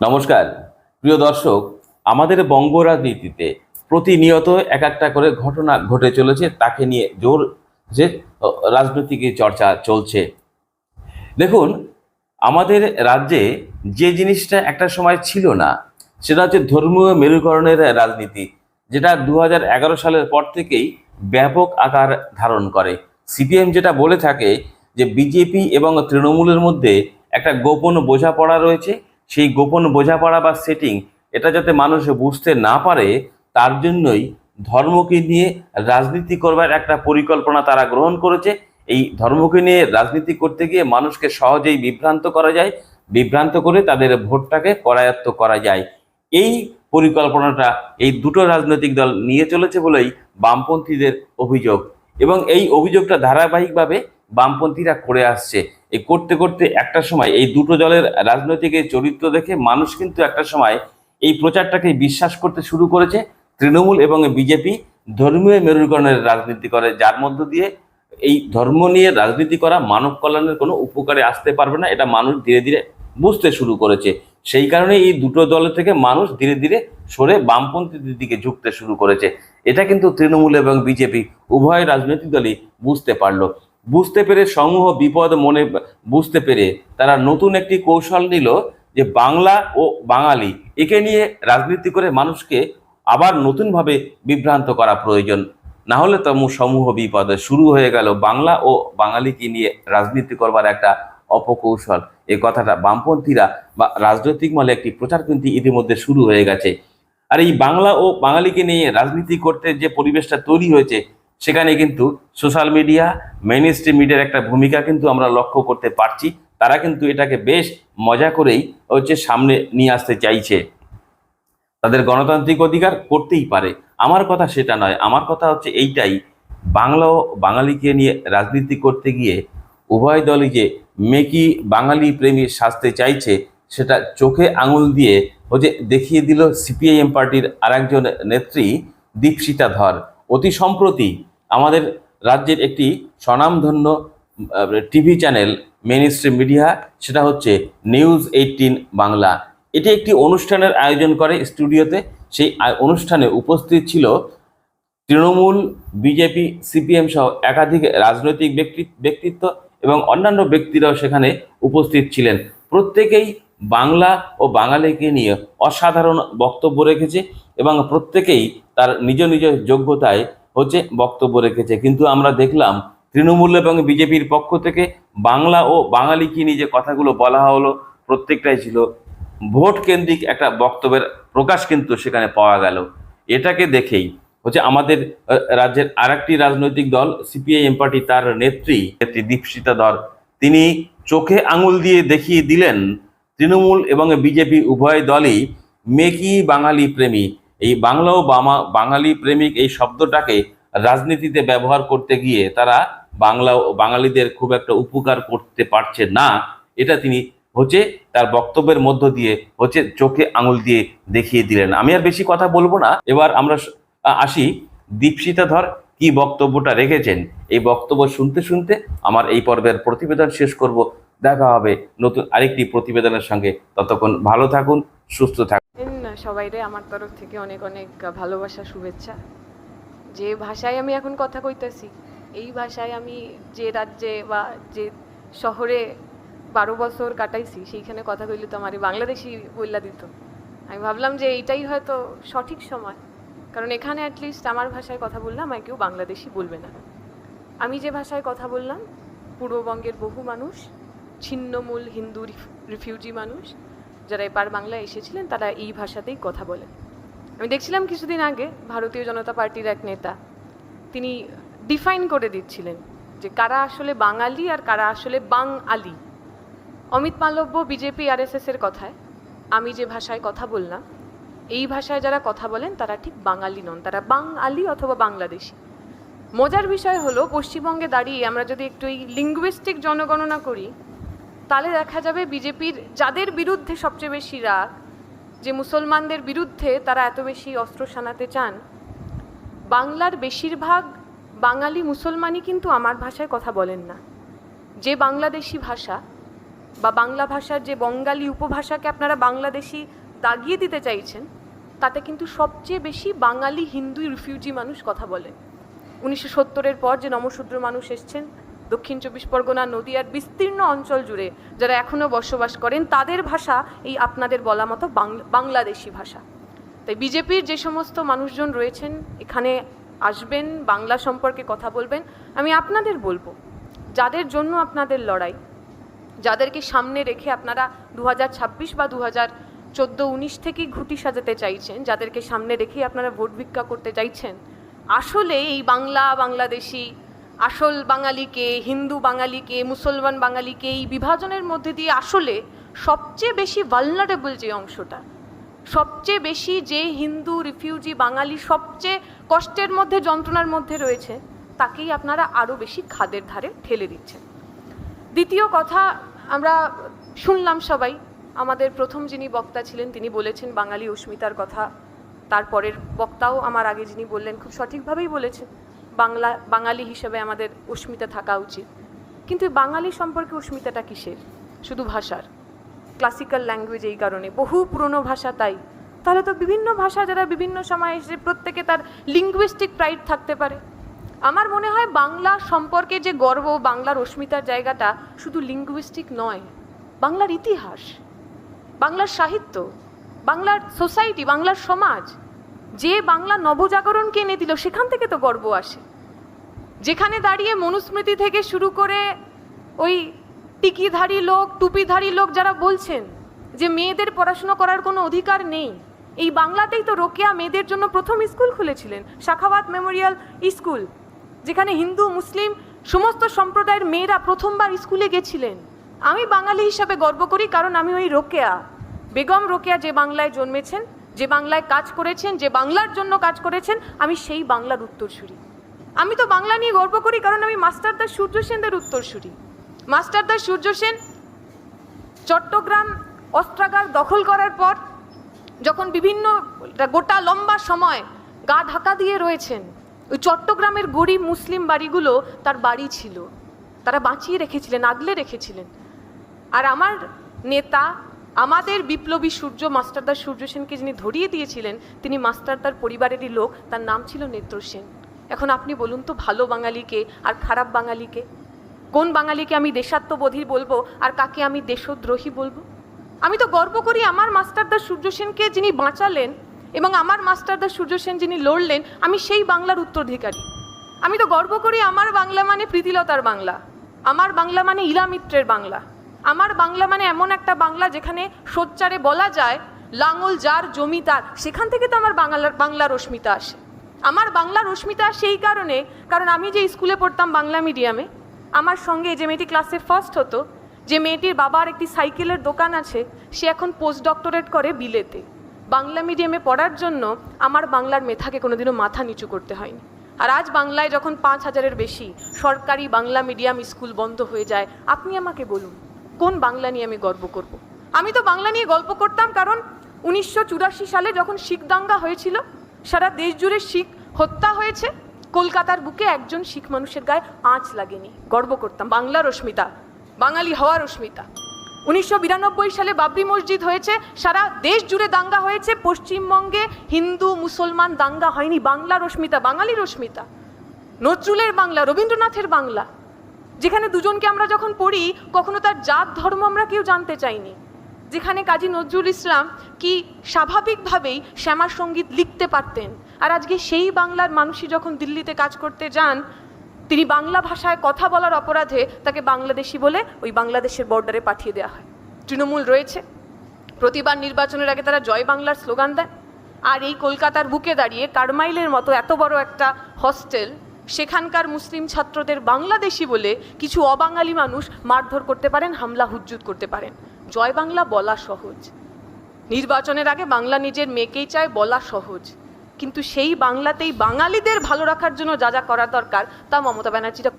নমস্কার। প্রিয় দর্শক, আমাদের বঙ্গ রাজনীতিতে প্রতিনিয়ত এক একটা করে ঘটনা ঘটে চলেছে, তাকে নিয়ে জোর যে রাজনৈতিক চর্চা চলছে। দেখুন, আমাদের রাজ্যে যে জিনিসটা একটা সময় ছিল না, সেটা হচ্ছে ধর্মীয় মেরুকরণের রাজনীতি, যেটা দু হাজার এগারো সালের পর থেকেই ব্যাপক আকার ধারণ করে। সিপিএম যেটা বলে থাকে যে, বিজেপি এবং তৃণমূলের মধ্যে একটা গোপন বোঝাপড়া রয়েছে সেই গোপন বোঝাপড়া বা সেটিং এটা যাতে মানুষ বুঝতে না পারে, তার জন্যই ধর্মকে নিয়ে রাজনীতি করবার একটা পরিকল্পনা তারা গ্রহণ করেছে। এই ধর্মকে নিয়ে রাজনীতি করতে গিয়ে মানুষকে সহজেই বিভ্রান্ত করা যায়, বিভ্রান্ত করে তাদের ভোটটাকে করায়ত্ত করা যায়। এই পরিকল্পনাটা এই দুটো রাজনৈতিক দল নিয়ে চলেছে বলেই বামপন্থীদের অভিযোগ। এবং এই অভিযোগটা ধারাবাহিকভাবে বামপন্থীরা করে আসছে। এই করতে করতে একটা সময় এই দুটো দলের রাজনৈতিক এই চরিত্র দেখে মানুষ কিন্তু একটা সময় এই প্রচারটাকে বিশ্বাস করতে শুরু করেছে। তৃণমূল এবং বিজেপি ধর্মীয় মেরুকরণের রাজনীতি করে, যার মধ্য দিয়ে এই ধর্ম নিয়ে রাজনীতি করা, মানব কল্যাণের কোনো উপকারে আসতে পারবে না, এটা মানুষ ধীরে ধীরে বুঝতে শুরু করেছে। সেই কারণে এই দুটো দলের থেকে মানুষ ধীরে ধীরে সরে বামপন্থীদের দিকে ঝুঁকতে শুরু করেছে। এটা কিন্তু তৃণমূল এবং বিজেপি উভয় রাজনৈতিক দলই বুঝতে পারল। বুঝতে পেরে সমূহ বিপদ মনে বুঝতে পেরে তারা নতুন একটি কৌশল নিল যে বাংলা ও বাঙালি একে নিয়ে রাজনীতি করে মানুষকে আবার নতুনভাবে বিভ্রান্ত করা প্রয়োজন। না হলে তো সমূহ বিপদ। শুরু হয়ে গেল বাংলা ও বাঙালিকে নিয়ে রাজনীতি করবার একটা অপকৌশল। এই কথাটা বামপন্থীরা বা রাজনৈতিক মহলে একটি প্রচার কিন্তু ইতিমধ্যে শুরু হয়ে গেছে। আর এই বাংলা ও বাঙালিকে নিয়ে রাজনীতি করতে যে পরিবেশটা তৈরি হয়েছে সেখানে কিন্তু সোশ্যাল মিডিয়া মেইন স্ট্রিম মিডিয়ার একটা ভূমিকা কিন্তু আমরা লক্ষ্য করতে পারছি। তারা কিন্তু এটাকে বেশ মজা করেই হচ্ছে সামনে নিয়ে আসতে চাইছে। তাদের গণতান্ত্রিক অধিকার করতেই পারে। আমার কথা সেটা নয়। আমার কথা হচ্ছে এইটাই। বাংলা ও বাঙালিকে নিয়ে রাজনীতি করতে গিয়ে উভয় দলই যে মেকি বাঙালি প্রেমী সাজতে চাইছে, সেটা চোখে আঙুল দিয়ে ও যে দেখিয়ে দিল সিপিআইএম পার্টির আরেকজন নেত্রী দীপশিতা ধর। অতি সম্প্রতি আমাদের রাজ্যের একটি স্বনামধন্য TV channel mainstream media সেটা হচ্ছে নিউজ এইটিন বাংলা। এটি একটি অনুষ্ঠানের আয়োজন করে স্টুডিওতে। সেই অনুষ্ঠানে উপস্থিত ছিল তৃণমূল, বিজেপি, সিপিএম সহ একাধিক রাজনৈতিক ব্যক্তি ব্যক্তিত্ব এবং অন্যান্য ব্যক্তিরাও সেখানে উপস্থিত ছিলেন। প্রত্যেকেই বাংলা ও বাঙালিকে নিয়ে অসাধারণ বক্তব্য রেখেছে এবং প্রত্যেকেই তার নিজ নিজ যোগ্যতায় হচ্ছে বক্তব্য রেখেছে। কিন্তু আমরা দেখলাম তৃণমূল এবং বিজেপির পক্ষ থেকে বাংলা ও বাঙালিকে নিয়ে যে কথাগুলো বলা হলো, প্রত্যেকটাই ছিল ভোট কেন্দ্রিক একটা বক্তব্যের প্রকাশ কিন্তু সেখানে পাওয়া গেল। এটাকে দেখেই হচ্ছে আমাদের রাজ্যের আরেকটি রাজনৈতিক দল সিপিআইএম পার্টি, তার নেত্রী নেত্রী দীপশিতা ধর তিনি চোখে আঙুল দিয়ে দেখিয়ে দিলেন, তৃণমূল এবং বিজেপি উভয় দলই মেকি বাঙালি প্রেমী। এই বাংলা ও বাঙালি প্রেমিক এই শব্দটাকে রাজনীতিতে ব্যবহার করতে গিয়ে তারা বাংলা ও বাঙালিদের খুব একটা উপকার করতে পারছে না। এটা তিনি হচ্ছে তার বক্তব্যের মধ্য দিয়ে হচ্ছে চোখে আঙুল দিয়ে দেখিয়ে দিলেন। আমি আর বেশি কথা বলব না। এবার আমরা আসি। দীপশিতা ধর কি বক্তব্যটা রেখেছেন? এই বক্তব্য শুনতে শুনতে আমার এই পর্বের প্রতিবেদন শেষ করব। দেখা হবে নতুন আরেকটি প্রতিবেদনের সঙ্গে। ততক্ষণ ভালো থাকুন, সুস্থ থাকুন। সবাইরে আমার তরফ থেকে অনেক অনেক ভালোবাসা, শুভেচ্ছা। যে ভাষায় আমি এখন কথা কইতেছি, এই ভাষায় আমি যে রাজ্যে বা যে শহরে বারো বছর কাটাইছি, সেইখানে কথা কইলে তো আমার বাংলাদেশি বইলা দিত। আমি ভাবলাম যে এইটাই হয়তো সঠিক সময়। কারণ এখানে অ্যাটলিস্ট আমার ভাষায় কথা বললাম আমায় কেউ বাংলাদেশি বলবে না। আমি যে ভাষায় কথা বললাম, পূর্ববঙ্গের বহু মানুষ, ছিন্নমূল হিন্দু রিফিউজি মানুষ যারা এপার বাংলায় এসেছিলেন, তারা এই ভাষাতেই কথা বলেন। আমি দেখছিলাম কিছুদিন আগে ভারতীয় জনতা পার্টির এক নেতা, তিনি ডিফাইন করে দিচ্ছিলেন যে কারা আসলে বাঙালি আর কারা আসলে বাং আলি অমিত মালব্য বিজেপি, আরএসএস এর কথায়, আমি যে ভাষায় কথা বললাম, এই ভাষায় যারা কথা বলেন, তারা ঠিক বাঙালি নন, তারা বাং আলি অথবা বাংলাদেশি। মজার বিষয় হলো, পশ্চিমবঙ্গে দাঁড়িয়ে আমরা যদি একটু এই লিঙ্গুইস্টিক জনগণনা করি তাহলে দেখা যাবে বিজেপির যাদের বিরুদ্ধে সবচেয়ে বেশি রাগ, যে মুসলমানদের বিরুদ্ধে তারা এত বেশি অস্ত্র শানাতে চান। বাংলার বেশিরভাগ বাঙালি মুসলমানই কিন্তু আমার ভাষায় কথা বলেন না। যে বাংলাদেশি ভাষা বা বাংলা ভাষার যে বঙ্গালী উপভাষাকে আপনারা বাংলাদেশি দাগিয়ে দিতে চাইছেন, তাতে কিন্তু সবচেয়ে বেশি বাঙালি হিন্দু রিফিউজি মানুষ কথা বলেন। উনিশশো সত্তরের পর যে নমশূদ্র মানুষ এসছেন দক্ষিণ চব্বিশ পরগনা নদীয়ার বিস্তীর্ণ অঞ্চল জুড়ে যারা এখনও বসবাস করেন, তাদের ভাষা এই আপনাদের বলা মতো বাংলা বাংলাদেশি ভাষা। তাই বিজেপির যে সমস্ত মানুষজন রয়েছেন, এখানে আসবেন, বাংলা সম্পর্কে কথা বলবেন, আমি আপনাদের বলব, যাদের জন্য আপনাদের লড়াই, যাদেরকে সামনে রেখে আপনারা দু বা দু হাজার চোদ্দ উনিশ থেকেই ঘুটি সাজাতে চাইছেন, যাদেরকে সামনে রেখেই আপনারা ভোট ভিক্ষা করতে চাইছেন, আসলে এই বাংলা, বাংলাদেশি আসল বাঙালিকে, হিন্দু বাঙালিকে, মুসলমান বাঙালিকে এই বিভাজনের মধ্যে দিয়ে আসলে সবচেয়ে বেশি ভালনারেবল যে অংশটা, সবচেয়ে বেশি যে হিন্দু রিফিউজি বাঙালি সবচেয়ে কষ্টের মধ্যে, যন্ত্রণার মধ্যে রয়েছে, তাকেই আপনারা আরও বেশি খাদের ধারে ঠেলে দিচ্ছেন। দ্বিতীয় কথা, আমরা শুনলাম সবাই, আমাদের প্রথম যিনি বক্তা ছিলেন, তিনি বলেছেন বাঙালি অস্মিতার কথা, তারপরের বক্তাও আমার আগে যিনি বললেন, খুব সঠিকভাবেই বলেছেন। বাংলা, বাঙালি হিসেবে আমাদের অস্মিতা থাকা উচিত। কিন্তু বাঙালি সম্পর্কে অস্মিতাটা কিসের? শুধু ভাষার। ক্লাসিক্যাল ল্যাঙ্গুয়েজ এই কারণে। বহু পুরনো ভাষা তাই। তাহলে তো বিভিন্ন ভাষা যারা বিভিন্ন সময় এসে প্রত্যেকে তার লিঙ্গুইস্টিক প্রাইড থাকতে পারে। আমার মনে হয় বাংলা সম্পর্কে যে গর্ব, বাংলার অস্মিতার জায়গাটা শুধু লিঙ্গুইস্টিক নয়। বাংলার ইতিহাস, বাংলার সাহিত্য, বাংলার সোসাইটি বাংলার সমাজ, যে বাংলা নবজাগরণকে এনে দিল, সেখান থেকে তো গর্ব আসে। যেখানে দাঁড়িয়ে মনুস্মৃতি থেকে শুরু করে ওই টিকিধারী লোক, টুপিধারী লোক যারা বলছেন যে মেয়েদের পড়াশুনো করার কোনো অধিকার নেই। এই বাংলাতেই তো রোকেয়া মেয়েদের জন্য প্রথম স্কুল খুলেছিলেন শাখাওয়াত মেমোরিয়াল স্কুল, যেখানে হিন্দু, মুসলিম সমস্ত সম্প্রদায়ের মেয়েরা প্রথমবার স্কুলে গেছিলেন। আমি বাঙালি হিসাবে গর্ব করি কারণ আমি ওই রোকেয়া, বেগম রোকেয়া যে বাংলায় জন্মেছেন, যে বাংলায় কাজ করেছেন, যে বাংলার জন্য কাজ করেছেন, আমি সেই বাংলার উত্তরসূরি। আমি তো বাংলা নিয়ে গর্ব করি, কারণ আমি মাস্টারদার সূর্য সেনদের উত্তরসূরি। মাস্টারদার সূর্য সেন চট্টগ্রাম অস্ত্রাগার দখল করার পর যখন বিভিন্ন গোটা লম্বা সময় গা ঢাকা দিয়ে রয়েছেন, ওই চট্টগ্রামের গরিব মুসলিম বাড়িগুলো তার বাড়ি ছিল। তারা বাঁচিয়ে রেখেছিলেন, আগলে রেখেছিলেন। আর আমার নেতা, আমাদের বিপ্লবী সূর্য মাস্টারদার সূর্য সেনকে যিনি ধরিয়ে দিয়েছিলেন, তিনি মাস্টারদার পরিবারেরই লোক, তার নাম ছিল নেত্র সেন। এখন আপনি বলুন তো ভালো বাঙালিকে আর খারাপ বাঙালিকে? কোন বাঙালিকে আমি দেশাত্মবোধী বলব আর কাকে আমি দেশদ্রোহী বলব? আমি তো গর্ব করি আমার মাস্টারদার সূর্য সেনকে যিনি বাঁচালেন এবং আমার মাস্টারদার সূর্য সেন যিনি লড়লেন, আমি সেই বাংলার উত্তরাধিকারী। আমি তো গর্ব করি আমার বাংলা মানে প্রীতিলতার বাংলা, আমার বাংলা মানে ইলা মিত্রের বাংলা, আমার বাংলা মানে এমন একটা বাংলা যেখানে সোচ্চারে বলা যায়, লাঙল যার, জমি তার, সেখান থেকে তো আমার বাংলার বাংলার অস্মিতা আসে। আমার বাংলার রশ্মিতা সেই কারণে, কারণ আমি যে স্কুলে পড়তাম বাংলা মিডিয়ামে, আমার সঙ্গে যে মেয়েটি ক্লাসে ফার্স্ট হতো, যে মেয়েটির বাবার একটি সাইকেলের দোকান আছে, সে এখন পোস্ট ডক্টরেট করে বিলেতে বাংলা মিডিয়ামে পড়ার জন্য আমার বাংলার মেধাকে কোনোদিনও মাথা নিচু করতে হয়নি আর আজ বাংলায় যখন পাঁচ হাজারের বেশি সরকারি বাংলা মিডিয়াম স্কুল বন্ধ হয়ে যায়, আপনি আমাকে বলুন, কোন বাংলা নিয়ে আমি গর্ব করব। আমি তো বাংলা নিয়ে গল্প করতাম, কারণ উনিশশো চুরাশি সালে যখন শিখ দাঙ্গা হয়েছিল, সারা দেশ জুড়ে শিখ হত্যা হয়েছে। কলকাতার বুকে একজন শিখ মানুষের গায়ে আঁচ লাগেনি। গর্ব করতাম। বাংলার অস্মিতা বাঙালি হওয়ার অস্মিতা উনিশশো সালে বাবরি মসজিদ হয়েছে। সারা দেশ জুড়ে দাঙ্গা হয়েছে। পশ্চিমবঙ্গে হিন্দু, মুসলমান দাঙ্গা হয়নি। বাংলার অস্মিতা বাঙালির অস্মিতা নজরুলের বাংলা, রবীন্দ্রনাথের বাংলা। যেখানে দুজনকে আমরা যখন পড়ি, কখনো তার জাত, ধর্ম আমরা কেউ জানতে চাইনি। যেখানে কাজী নজরুল ইসলাম কি স্বাভাবিকভাবেই শ্যামা সংগীত লিখতে পারতেন। আর আজকে সেই বাংলার মানুষই যখন দিল্লিতে কাজ করতে যান, তিনি বাংলা ভাষায় কথা বলার অপরাধে তাকে বাংলাদেশি বলে ওই বাংলাদেশের বর্ডারে পাঠিয়ে দেওয়া হয়। তৃণমূল রয়েছে। প্রতিবার নির্বাচনের আগে তারা জয় বাংলার স্লোগান দেন আর এই কলকাতার বুকে দাঁড়িয়ে কারমাইলের মতো এত বড় একটা হস্টেল সেখানকার মুসলিম ছাত্রদের বাংলাদেশি বলে কিছু অবাঙালি মানুষ মারধর করতে পারেন, হামলা হুজ্জুত করতে পারেন। জয় বাংলা বলা সহজ। নির্বাচনের আগে বাংলা নিজের মেয়েকেই চায় বলা সহজ। কিন্তু সেই বাংলাতেই বাঙালিদের ভালো রাখার জন্য যা যা করা দরকার তা মমতা ব্যানার্জিরা